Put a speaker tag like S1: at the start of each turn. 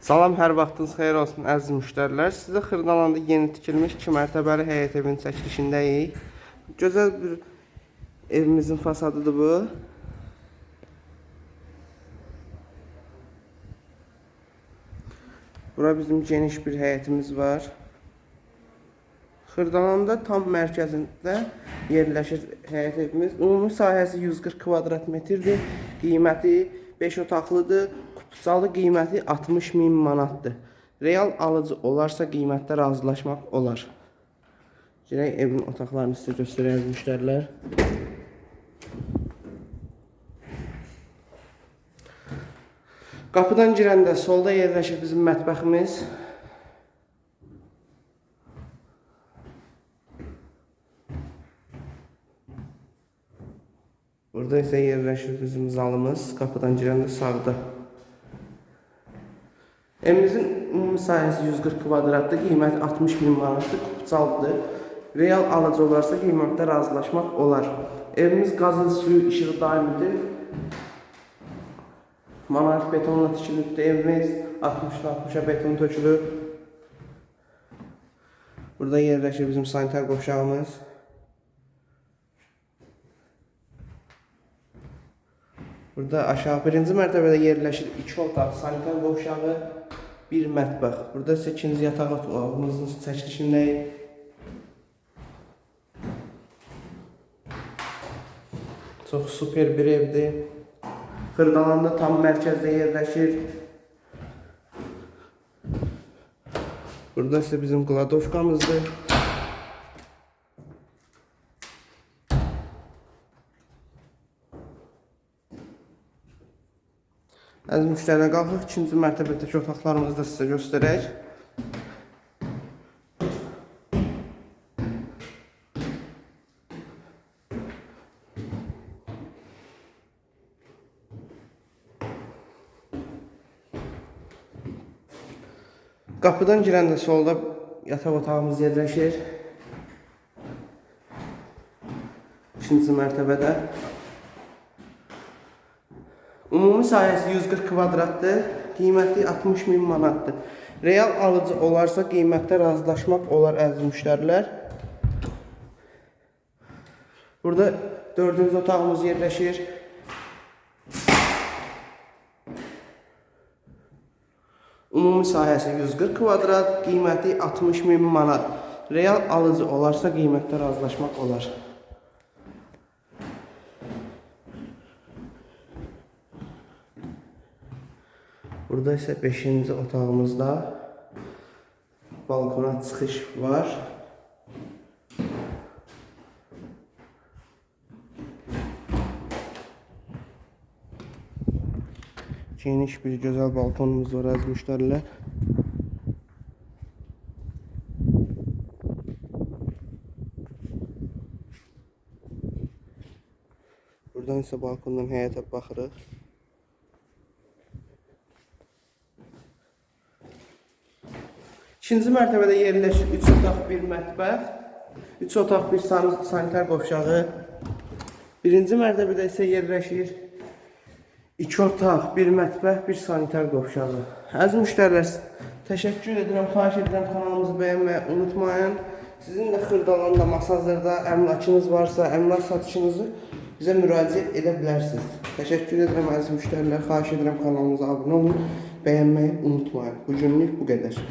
S1: Salam, hər vaxtınız xeyir olsun əziz müştərilər. Sizə Xırdalanda yeni tikilmiş 2 mərtəbəli həyət evinin çəkilişindəyik. Gözəl bir evimizin fasadıdır bu. Bura bizim geniş bir həyətimiz var. Xırdalanda tam mərkəzində yerləşir həyət evimiz. Ümumi sahəsi 140 kvadrat metrdir. Qiyməti 5 otaqlıdır. Kupçalı qiyməti 60 min manatdır. Real alıcı olarsa qiymətdə razılaşmaq olar. Gələk evin otaqlarını sizə göstərək müştərilər. Qapıdan girəndə solda yerləşir bizim mətbəximiz. Burada isə yerləşir bizim zalımız. Qapıdan girəndə sağda. Evimizin ümumi sahəsi 140 kvadratdır, qiyməti 60 min manatdır, kupçalıdır. Real alıcı olarsa qiymətdə razılaşmaq olar. Evimiz qazın suyu işığı daimidir. Monolit betonla tikilibdir evimiz. 60-60-a beton tökülüb. Burada yerləşir bizim sanitar qovşağımız. Burada aşağı birinci mərtəbədə yerləşir iki otaq, sanitar qovşağı, bir mətbəx. Burada isə ikinci yataq otağımızın çəkilişindəyik. Çox super bir evdir. Xırdalanda tam mərkəzdə yerləşir. Burada isə bizim qladovkamızdır. Əziz müştərilər, qalxıq ikinci mərtəbədəki otaqlarımızı da sizə göstərək. Qapıdan girəndə solda yataq otağımız yerləşir. İkinci mərtəbədə. Ümumi sahəsi 140 kvadratdır. Qiyməti 60 min manatdır. Real alıcı olarsa qiymətdə razılaşmaq olar əziz müştərilər. Burada dördüncü otağımız yerləşir. Ümumi sahəsi 140 kvadrat, qiyməti 60 min manat. Real alıcı olarsa qiymətdə razılaşmaq olar. Burada isə 5-ci otağımızda balkona çıxış var. Geniş bir gözəl balkonumuz var əziz müştərilər. Buradan isə balkondan həyətə baxırıq. İkinci mərtəbədə yerləşir 3 otaq, 1 mətbəx, 3 otaq, 1 san sanitar qovşağı. Birinci mərtəbədə isə yerləşir 2 otaq, 1 mətbəx, 1 sanitar qovşağı. Əziz müştərilər, təşəkkür edirəm, xahiş edirəm kanalımızı bəyənməyi unutmayın. Sizin də Xırdalanda, Masazırda əmlakınız varsa, əmlak satışınızı bizə müraciət edə bilərsiniz. Təşəkkür edirəm əziz müştərilər, xahiş edirəm kanalımıza abunə olun, bəyənməyi unutmayın. Bu günlük bu qədər.